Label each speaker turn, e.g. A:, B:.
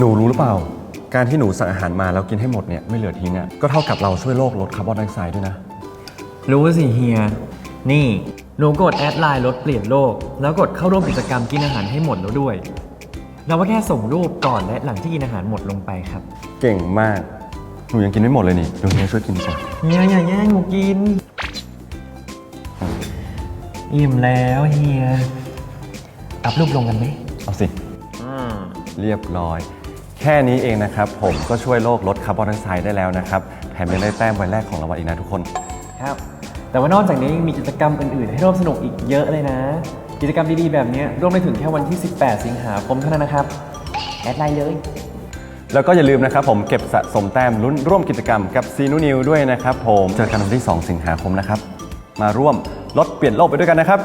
A: หนูรู้หรือเปล่า การที่หนูสั่งอาหารมาแล้วกินให้หมดเนี่ยไม่เหลือทิ้งอะก็เท่ากับเราช่วยโลกลดคาร์บอนไดออกไซด์ด้วยนะ
B: รู้สิเฮีย นี่ หนูกดแอดไลน์ลดเปลี่ยนโลก แล้วกดเข้าร่วมกิจกรรมกินอาหารให้หมดแล้วด้วย เราก็แค่ส่งรูปก่อนและหลังที่กินอาหารหมดลงไปครับ
A: เก่งมาก หนูยังกินไม่หมดเลยนี่เดี๋ยวเฮียช่วยกินดีกว่า
B: เฮียอย่าแย่งหนูกิน อิ่มแล้วเฮียอัพรูปลงกันไหม
A: เอาสิ เรียบร้อย แค่นี้เองนะครับ ผมก็ช่วยโลกลดคาร์บอนไดออกไซด์ได้แล้วนะครับ แถมยังได้แต้มใบแรกของรางวัลอีกนะทุกคน
B: ครับ แต่ว่านอกจากนี้ยังมีกิจกรรมอื่นๆ ให้ร่วมสนุกอีกเยอะเลยนะ กิจกรรมดีๆ แบบนี้ร่วมไปถึงแค่วันที่ 18 สิงหาคมเท่านั้นนะครับ แอดไลน์เลย
A: แล้วก็อย่าลืมนะครับผมเก็บสะสมแต้มลุ้นร่วมกิจกรรมกับซีนูนิวด้วยนะครับผมเจอกันวันที่ 2 สิงหาคมนะครับ มาร่วมลดเปลี่ยนโลกไปด้วยกันนะครับ